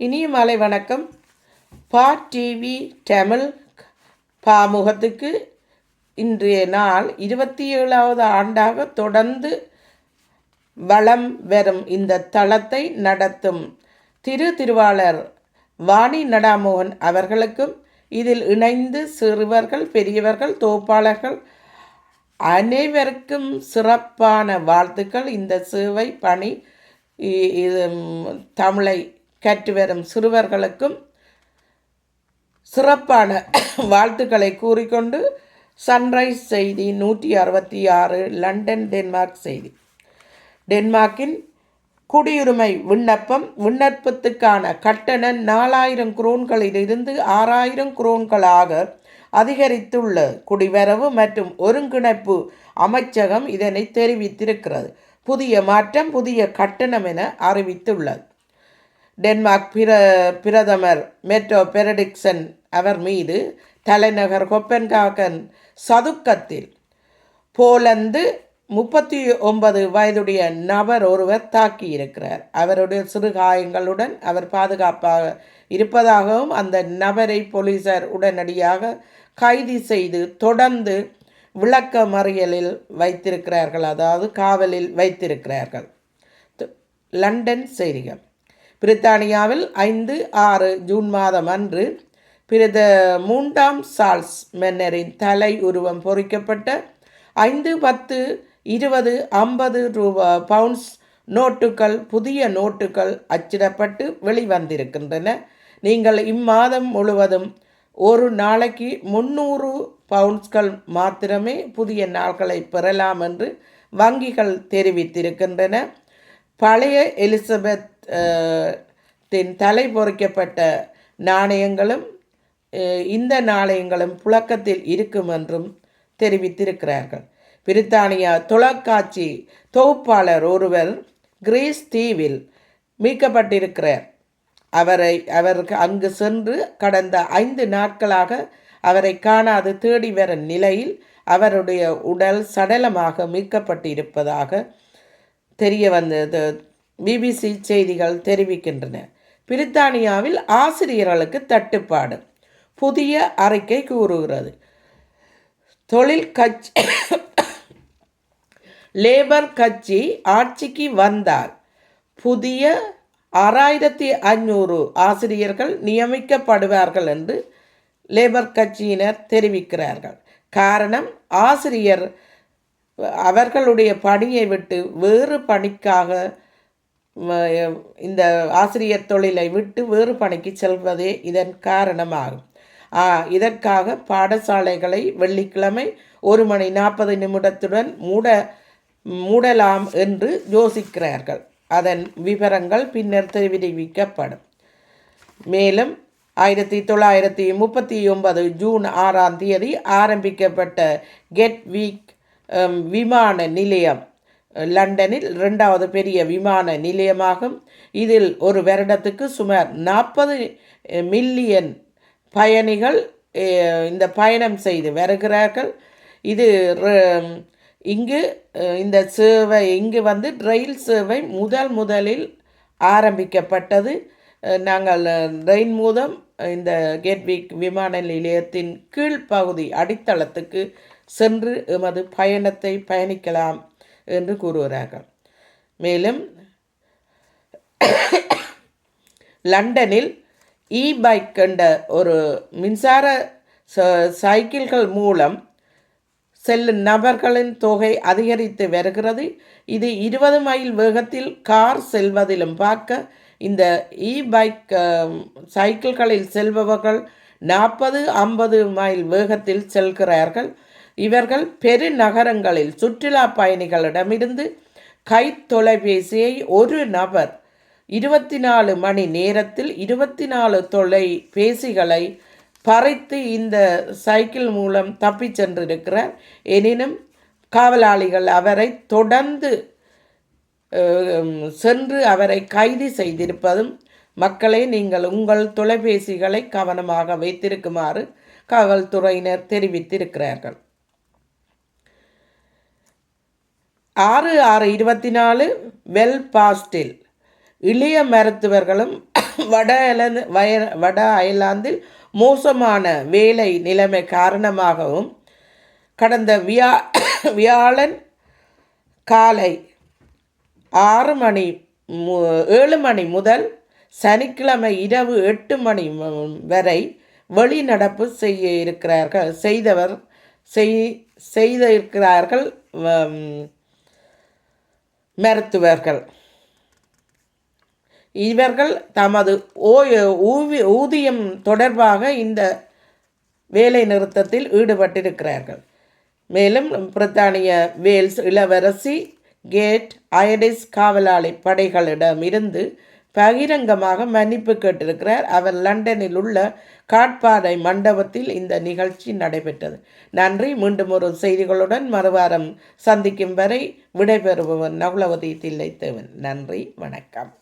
இனிய மாலை வணக்கம். பா டிவி தமிழ் பாமுகத்துக்கு இன்றைய நாள் இருபத்தி ஏழாவது ஆண்டாக தொடர்ந்து வளம் வரும் இந்த தளத்தை நடத்தும் திரு திருவாளர் வாணி நடாமோகன் அவர்களுக்கும் இதில் இணைந்து சிறுவர்கள் பெரியவர்கள் தோப்பாளர்கள் அனைவருக்கும் சிறப்பான வாழ்த்துக்கள். இந்த சேவை பணி இது தமிழை கற்று வரும் சிறுவர்களுக்கும் சிறப்பான வாழ்த்துக்களை கூறிக்கொண்டு சன்ரைஸ் செய்தி நூற்றி அறுபத்தி ஆறு லண்டன் டென்மார்க் செய்தி. டென்மார்க்கின் குடியுரிமை விண்ணப்பம் விண்ணப்பத்துக்கான கட்டணம் நாலாயிரம் குரோன்களிலிருந்து ஆறாயிரம் குரோன்களாக அதிகரித்துள்ள குடிவரவு மற்றும் ஒருங்கிணைப்பு அமைச்சகம் இதனை தெரிவித்திருக்கிறது. புதிய மாற்றம் புதிய கட்டணம் என அறிவித்துள்ளது. டென்மார்க் பிர பிரதமர் மெட்ரோ பெரடிக்சன் அவர் மீது தலைநகர் கொப்பன்காகன் சதுக்கத்தில் போலந்து முப்பத்தி ஒன்பது வயதுடைய நபர் ஒருவர் தாக்கியிருக்கிறார். அவருடைய சிறுகாயங்களுடன் அவர் பாதுகாப்பாக இருப்பதாகவும் அந்த நபரை போலீசார் உடனடியாக கைது செய்து தொடர்ந்து விளக்க மறியலில் வைத்திருக்கிறார்கள். அதாவது காவலில் வைத்திருக்கிறார்கள். லண்டன் செய்திகள். பிரித்தானியாவில் ஐந்து ஆறு ஜூன் மாதம் அன்று பிரத மூன்றாம் சால்ஸ் மன்னரின் தலை உருவம் பொறிக்கப்பட்ட ஐந்து பத்து இருபது ஐம்பது ரூபா பவுண்ட்ஸ் நோட்டுகள் புதிய நோட்டுகள் அச்சிடப்பட்டு வெளிவந்திருக்கின்றன. நீங்கள் இம்மாதம் முழுவதும் ஒரு நாளைக்கு முந்நூறு பவுண்ட்ஸ்கள் மாத்திரமே புதிய நாள்களை பெறலாம் என்று வங்கிகள் தெரிவித்திருக்கின்றன. பழைய எலிசபெத் தின் தலை பொறிக்கப்பட்ட நாணயங்களும் இந்த நாணயங்களும் புழக்கத்தில் இருக்கும் என்றும் தெரிவித்திருக்கிறார்கள். பிரித்தானியா தொலைக்காட்சி தொகுப்பாளர் ஒருவர் கிரீஸ் தீவில் மீட்கப்பட்டிருக்கிறார். அவரை அவருக்கு அங்கு சென்று கடந்த ஐந்து நாட்களாக அவரை காணாது தேடி வரும் நிலையில் அவருடைய உடல் சடலமாக மீட்கப்பட்டிருப்பதாக தெரிய வந்தது. பிபிசி செய்திகள் தெரிவிக்கின்றன. பிரித்தானியாவில் ஆசிரியர்களுக்கு தட்டுப்பாடு. புதிய அறிக்கை கூறுகிறது. தொழில் கட்சி லேபர் கட்சி ஆட்சிக்கு வந்தால் புதிய ஆறாயிரத்தி ஐநூறு ஆசிரியர்கள் நியமிக்கப்படுவார்கள் என்று லேபர் கட்சியினர் தெரிவிக்கிறார்கள். காரணம் ஆசிரியர் அவர்களுடைய பணியை விட்டு வேறு பணிக்காக இந்த ஆசிரியர் தொழிலை விட்டு வேறு பணிக்கு செல்வதே இதன் காரணமாகும். இதற்காக பாடசாலைகளை வெள்ளிக்கிழமை ஒரு மணி நாற்பது நிமிடத்துடன் மூட மூடலாம் என்று யோசிக்கிறார்கள். அதன் விவரங்கள் பின்னர் தெரிவிக்கப்படும். மேலும் ஆயிரத்தி தொள்ளாயிரத்தி முப்பத்தி ஒன்பது ஜூன் ஆறாம் தேதி ஆரம்பிக்கப்பட்ட கெட் வீக் விமான நிலையம் லண்டனில் இரண்டாவது பெரிய விமான நிலையமாகும். இதில் ஒரு வருடத்துக்கு சுமார் நாற்பது மில்லியன் பயணிகள் இந்த பயணம் செய்து வருகிறார்கள். இது ர- இங்கு இந்த சேவை இங்கு வந்து ரயில் சேவை முதல் முதலில் ஆரம்பிக்கப்பட்டது. நாங்கள் ரயில் மூலம் இந்த கேட்விக் விமான நிலையத்தின் கீழ்ப்பகுதி அடித்தளத்துக்கு சென்று எமது பயணத்தை பயணிக்கலாம். என்று கூறுகிறார்கள். மேலும் லண்டனில் இ பைக் என்ற ஒரு மின்சார ச- சைக்கிள்கள் மூலம் செல்லும் நபர்களின் தொகை அதிகரித்து வருகிறது. இது இருபது மைல் வேகத்தில் கார் செல்வதிலும் பார்க்க இந்த இ பைக் சைக்கிள்களில் செல்பவர்கள் நாற்பது ஐம்பது மைல் வேகத்தில் செல்கிறார்கள். இவர்கள் பெருநகரங்களில் சுற்றுலா பயணிகளிடமிருந்து கை தொலைபேசியை ஒரு நபர் இருபத்தி நாலு மணி நேரத்தில் இருபத்தி நாலு தொலைபேசிகளை பறித்து இந்த சைக்கிள் மூலம் தப்பிச் சென்றிருக்கிறார். எனினும் காவலாளிகள் அவரை தொடர்ந்து சென்று அவரை கைது செய்திருப்பதும் மக்களை நீங்கள் உங்கள் தொலைபேசிகளை கவனமாக வைத்திருக்குமாறு காவல்துறையினர் தெரிவித்திருக்கிறார்கள். ஆறு ஆறு இருபத்தி நாலு வெல் பாஸ்டில். இளைய மருத்துவர்களும் வட இலந்து வய வட அயர்லாந்தில் மோசமான வேலை நிலைமை காரணமாகவும் கடந்த வியா வியாழன் காலை ஆறு மணி மு ஏழு மணி முதல் சனிக்கிழமை இரவு எட்டு மணி வரை வெளிநடப்பு செய்ய இருக்கிறார்கள் செய்தவர் செய் செய்த இருக்கிறார்கள் மருத்துவர்கள் இவர்கள் தமது ஊவி ஊதியம் தொடர்பாக இந்த வேலை நிறுத்தத்தில் ஈடுபட்டிருக்கிறார்கள். மேலும் பிரித்தானிய வேல்ஸ் இளவரசி கேட் அயடிஸ் காவலாளி படைகளிடமிருந்து பகிரங்கமாக மன்னிப்பு கேட்டிருக்கிறார். அவர் லண்டனில் உள்ள காட்பாறை மண்டபத்தில் இந்த நிகழ்ச்சி நடைபெற்றது. நன்றி. மீண்டும் ஒரு செய்திகளுடன் மறுவாரம் சந்திக்கும் வரை விடைபெறுபவன் நகுலவதி தில்லைத்தேவன். நன்றி. வணக்கம்.